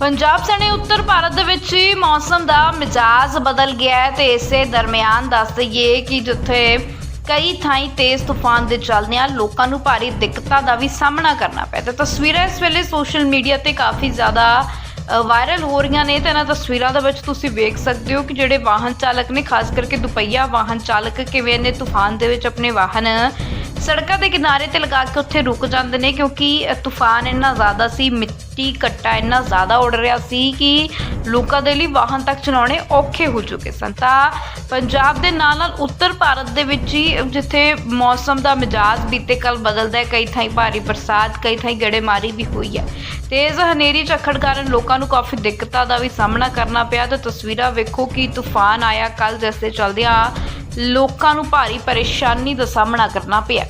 ਪੰਜਾਬ ਸਣੇ ਉੱਤਰ ਭਾਰਤ ਦੇ ਵਿੱਚ ਹੀ ਮੌਸਮ ਦਾ ਮਿਜਾਜ਼ ਬਦਲ ਗਿਆ ਹੈ ਤੇ ਇਸੇ ਦਰਮਿਆਨ ਦੱਸ ਦਈਏ ਕਿ ਜਿੱਥੇ ਕਈ ਥਾਈਂ ਤੇਜ਼ ਤੂਫਾਨ ਦੇ ਚੱਲਦਿਆਂ ਲੋਕਾਂ ਨੂੰ ਭਾਰੀ ਦਿੱਕਤਾਂ ਦਾ ਵੀ ਸਾਹਮਣਾ ਕਰਨਾ ਪਿਆ ਤੇ ਤਸਵੀਰਾਂ ਇਸ ਵੇਲੇ ਸੋਸ਼ਲ ਮੀਡੀਆ ਤੇ ਕਾਫੀ ਜ਼ਿਆਦਾ ਅ, ਵਾਇਰਲ ਹੋ ਰਹੀਆਂ ਨੇ ਤੇ ਇਹਨਾਂ ਤਸਵੀਰਾਂ ਦੇ ਵਿੱਚ ਤੁਸੀਂ ਵੇਖ ਸਕਦੇ ਹੋ ਕਿ ਜਿਹੜੇ ਵਾਹਨ ਚਾਲਕ ਨੇ ਖਾਸ ਕਰਕੇ ਦੁਪਹੀਆ ਵਾਹਨ ਚਾਲਕ ਕਿਵੇਂ ਨੇ ਤੂਫਾਨ ਦੇ ਵਿੱਚ ਆਪਣੇ ਵਾਹਨ ਸੜਕਾਂ ਦੇ ਕਿਨਾਰੇ ਤੇ ਲਗਾ ਕੇ ਉੱਥੇ ਰੁਕ ਜਾਂਦੇ ਨੇ ਕਿਉਂਕਿ ਤੂਫਾਨ ਇੰਨਾ ਜ਼ਿਆਦਾ ਸੀ, ਮਿੱਟੀ ਕੱਟਾ ਇੰਨਾ ਜ਼ਿਆਦਾ ਉੱਡ ਰਿਹਾ ਸੀ ਕਿ ਲੋਕਾਂ ਦੇ ਲਈ ਵਾਹਨ ਤੱਕ ਚਲਾਉਣੇ ਔਖੇ ਹੋ ਚੁੱਕੇ ਸਨ। ਤਾਂ ਪੰਜਾਬ ਦੇ ਨਾਲ ਨਾਲ ਉੱਤਰ ਭਾਰਤ ਦੇ ਵਿੱਚ ਹੀ ਜਿੱਥੇ ਮੌਸਮ ਦਾ ਮਿਜਾਜ਼ ਬੀਤੇ ਕੱਲ ਬਦਲਦਾ ਹੈ, ਕਈ ਥਾਈਂ ਭਾਰੀ ਬਰਸਾਤ, ਕਈ ਥਾਈਂ ਗੜੇਮਾਰੀ ਵੀ ਹੋਈ ਹੈ। ਤੇਜ਼ ਹਨੇਰੀ ਝੱਖੜ ਕਾਰਨ ਲੋਕਾਂ ਨੂੰ ਕਾਫੀ ਦਿੱਕਤਾਂ ਦਾ ਵੀ ਸਾਹਮਣਾ ਕਰਨਾ ਪਿਆ। ਤੇ ਤਸਵੀਰਾਂ ਵੇਖੋ ਕਿ ਤੂਫਾਨ ਆਇਆ ਕੱਲ ਜਿਸ ਦੇ ਚਲਦਿਆਂ ਲੋਕਾਂ ਨੂੰ ਭਾਰੀ ਪਰੇਸ਼ਾਨੀ ਦਾ ਸਾਹਮਣਾ ਕਰਨਾ ਪਿਆ।